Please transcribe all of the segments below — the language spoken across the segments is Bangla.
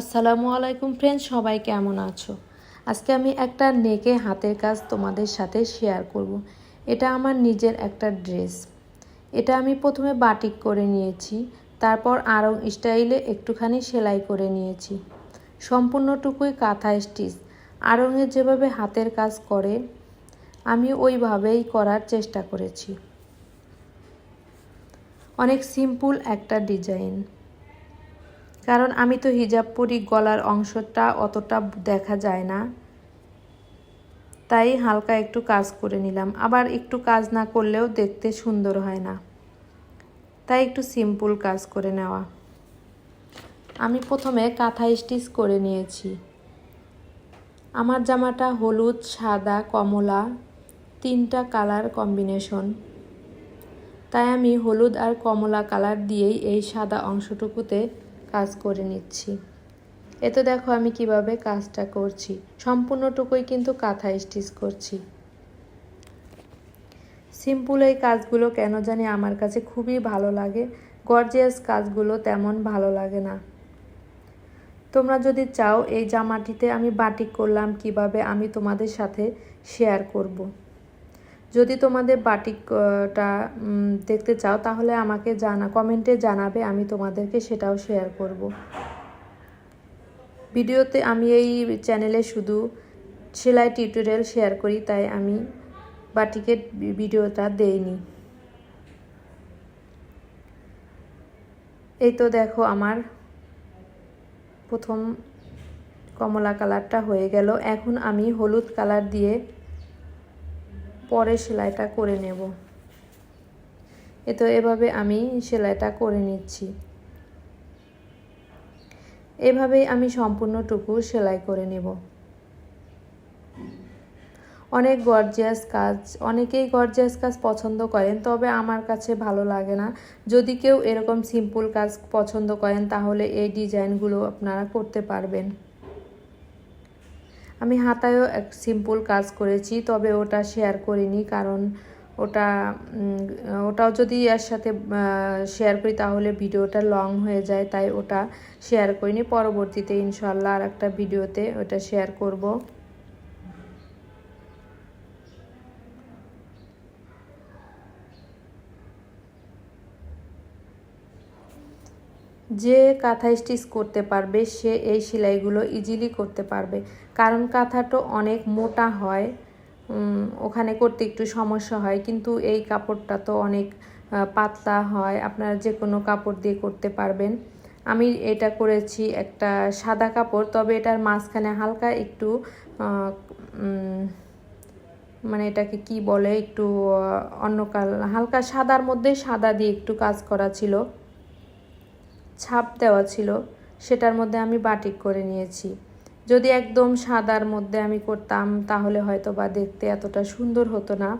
আসসালামু আলাইকুম ফ্রেন্ডস সবাই কেমন আছো? আজকে আমি একটা নেকে হাতের কাজ তোমাদের সাথে শেয়ার করব। এটা আমার নিজের একটা ড্রেস এটা আমি প্রথমে বাটিক করে নিয়েছি, তারপর আরং স্টাইলে একটুখানি সেলাই করে নিয়েছি। সম্পূর্ণটুকুই কাঁথা স্টিচ আরঙে যেভাবে হাতের কাজ করে, আমি ওইভাবেই করার চেষ্টা করেছি। অনেক সিম্পল একটা ডিজাইন কারণ আমি তো হিজাব পরি, গলার অংশটা অতটা দেখা যায় না। তাই হালকা একটু কাজ করে নিলাম। আবার একটু কাজ না করলেও দেখতে সুন্দর হয় না। তাই একটু সিম্পল কাজ করে নেওয়া। আমি প্রথমে কাঁথা স্টিচ করে নিয়েছি। আমার জামাটা হলুদ, সাদা, কমলা, তিনটা কালার কম্বিনেশন। তাই আমি হলুদ আর কমলা কালার দিয়েই এই সাদা অংশটুকুতে কাজ করে নিচ্ছি। এতে দেখো আমি কীভাবে কাজটা করছি। সম্পূর্ণটুকুই কিন্তু কাঁথা স্টিচ করছি। সিম্পল এই কাজগুলো কেন জানি আমার কাছে খুবই ভালো লাগে। গর্জিয়াস কাজগুলো তেমন ভালো লাগে না। তোমরা যদি চাও এই জামাটিতে আমি বাটিক করলাম কীভাবে আমি তোমাদের সাথে শেয়ার করব। যদি তোমাদের বাটিকটা দেখতে চাও, তাহলে আমাকে জানা, কমেন্টে জানাবে, আমি তোমাদেরকে সেটাও শেয়ার করব। ভিডিওতে আমি এই চ্যানেলে শুধু সেলাই টিউটোরিয়াল শেয়ার করি, তাই আমি বাটিকের ভিডিওটা দেইনি এই তো দেখো আমার প্রথম কমলা কালারটা হয়ে গেল এখন আমি হলুদ কালার দিয়ে পরে সেলাইটা করে নেব। এ তো এভাবে আমি সেলাইটা করে নিচ্ছি। এভাবেই আমি সম্পূর্ণটুকু সেলাই করে নেব। অনেক গর্জিয়াস কাজ, অনেকেই গর্জিয়াস কাজ পছন্দ করেন, তবে আমার কাছে ভালো লাগে না। যদি কেউ এরকম সিম্পল কাজ পছন্দ করেন, তাহলে এই ডিজাইনগুলো আপনারা করতে পারবেন। আমি হাতায়ও এক সিম্পল কাজ করেছি, তবে ওটা শেয়ার করিনি কারণ ওটা ওটাও যদি এর সাথে শেয়ার করি তাহলে ভিডিওটা লং হয়ে যায়, তাই ওটা শেয়ার করিনি। পরবর্তীতে ইনশাল্লাহ আর একটা ভিডিওতে ওটা শেয়ার করব। যে কাঁথা স্টিচ করতে পারবে, সে এই সেলাইগুলো ইজিলি করতে পারবে। কারণ কাঁথাটা অনেক মোটা হয় ওখানে করতে একটু সমস্যা হয়, কিন্তু এই কাপড়টা তো অনেক পাতলা হয়, আপনারা যে কোনো কাপড় দিয়ে করতে পারবেন। আমি এটা করেছি একটা সাদা কাপড়, তবে এটার মাঝখানে হালকা একটু মানে এটাকে কি বলে, একটু অন্য কাল হালকা সাদার মধ্যে সাদা দিয়ে একটু কাজ করা ছিল। ছাপ দেওয়া ছিল, সেটার মধ্যে আমি বাটিক করে নিয়েছি। যদি একদম সাদার মধ্যে আমি করতাম, তাহলে হয়তো বা দেখতে এতটা সুন্দর হতো না।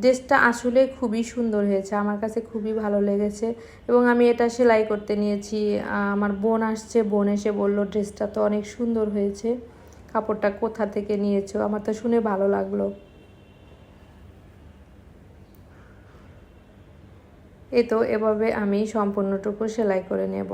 ড্রেসটা আসলে খুবই সুন্দর হয়েছে, আমার কাছে খুবই ভালো লেগেছে এবং আমি এটা সেলাই করতে নিয়েছি। আমার বোন আসছে, বোন এসে বলল, ড্রেসটা তো অনেক সুন্দর হয়েছে, কাপড়টা কোথা থেকে নিয়েছো? আমার তো শুনে ভালো লাগল। এ তো এভাবে আমি সম্পূর্ণটুকু সেলাই করে নেব।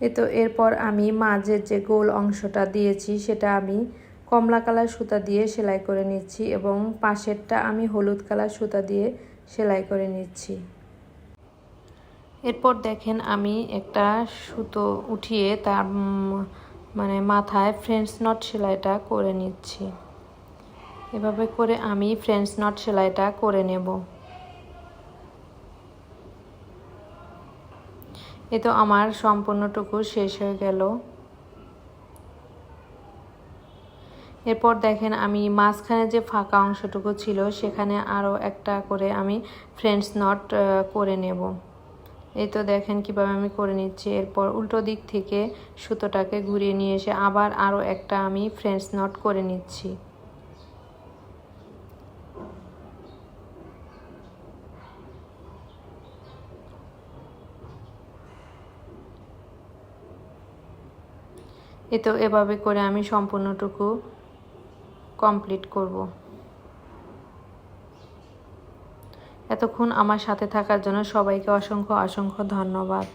এ তো এরপর আমি মাঝের যে গোল অংশটা দিয়েছি, সেটা আমি কমলা কালার সুতা দিয়ে সেলাই করে নিচ্ছি এবং পাশেরটা আমি হলুদ কালার সুতা দিয়ে সেলাই করে নিচ্ছি। এরপর দেখেন আমি একটা সুতো উঠিয়ে তার মানে মাথায় ফ্রেন্ডস নট সেলাইটা করে নিচ্ছি। এভাবে করে আমি ফ্রেন্ডস নট সেলাইটা করে নেব। এ তো আমার সম্পূর্ণটুকু শেষ হয়ে গেল। এরপর দেখেন আমি মাঝখানে যে ফাঁকা অংশটুকু ছিল, সেখানে আরও একটা করে আমি ফ্রেন্ডস নট করে নেব। এই তো দেখেন কীভাবে আমি করে নিচ্ছি। এরপর উল্টো দিক থেকে সুতোটাকে ঘুরিয়ে নিয়ে এসে আবার আরও একটা আমি ফ্রেন্ডস নট করে নিচ্ছি। এ তো এভাবে করে আমি সম্পূর্ণটুকু কমপ্লিট করব। এতক্ষণ আমার সাথে থাকার জন্য সবাইকে অসংখ্য অসংখ্য ধন্যবাদ।